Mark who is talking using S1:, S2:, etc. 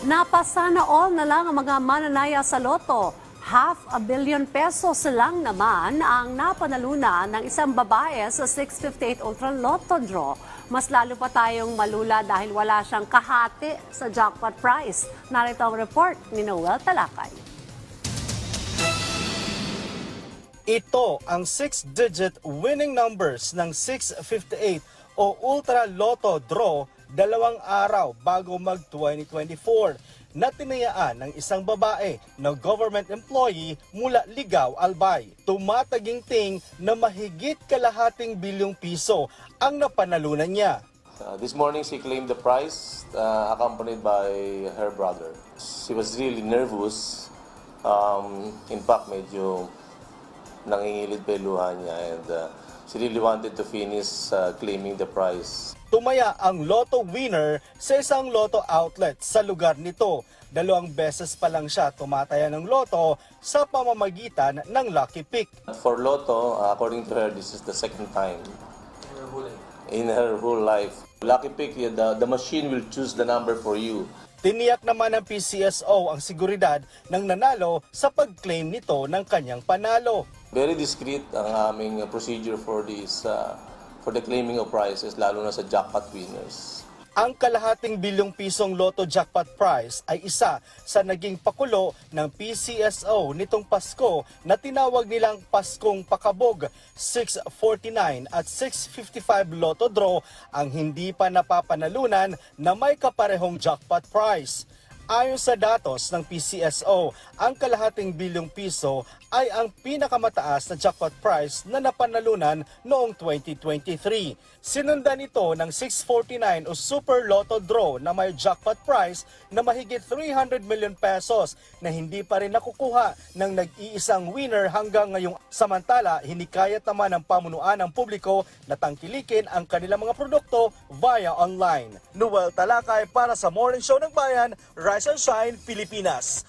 S1: Napasana all na lang ang mga mananaya sa loto. Half a billion pesos lang naman ang napanalunan ng isang babae sa 658 Ultra Lotto Draw. Mas lalo pa tayong malula dahil wala siyang kahati sa jackpot prize. Narito ang report ni Noel Talakay.
S2: Ito ang 6-digit winning numbers ng 658 o Ultra Lotto Draw dalawang araw bago mag 2024 na tinayaan ng isang babae na government employee mula Ligaw, Albay. Tumataginting na mahigit kalahating bilyong piso ang napanalunan niya.
S3: Uh, this morning, she claimed the prize, uh, accompanied by her brother. She was really nervous. Um, in fact, medyo nangingilid pa yung luha niya and uh, she really wanted to finish uh, claiming the prize.
S2: Tumaya ang lotto winner sa isang lotto outlet sa lugar nito. Dalawang beses pa lang siya tumataya ng loto sa pamamagitan ng Lucky Pick.
S3: For Lotto, according to her, this is the second time in her whole life. Lucky pick, the, the machine will choose the number for you.
S2: Tiniyak naman ng PCSO ang seguridad ng nanalo sa pag-claim nito ng kanyang panalo.
S3: Very discreet ang aming procedure for this, uh, for the claiming of prizes, lalo na sa jackpot winners.
S2: Ang kalahating bilyong pisong Lotto Jackpot Prize ay isa sa naging pakulo ng PCSO nitong Pasko na tinawag nilang Paskong Pakabog. 649 at 655 Lotto Draw ang hindi pa napapanalunan na may kaparehong jackpot prize. Ayon sa datos ng PCSO, ang kalahating bilyong piso ay ang pinakamataas na jackpot prize na napanalunan noong 2023. Sinundan ito ng 649 o Super Lotto Draw na may jackpot prize na mahigit 300 million pesos na hindi pa rin nakukuha ng nag-iisang winner hanggang ngayong samantala hinikayat naman ng pamunuan ng publiko na tangkilikin ang kanilang mga produkto via online. Noel Talakay para sa Morning Show ng Bayan, Rise and Shine, Pilipinas.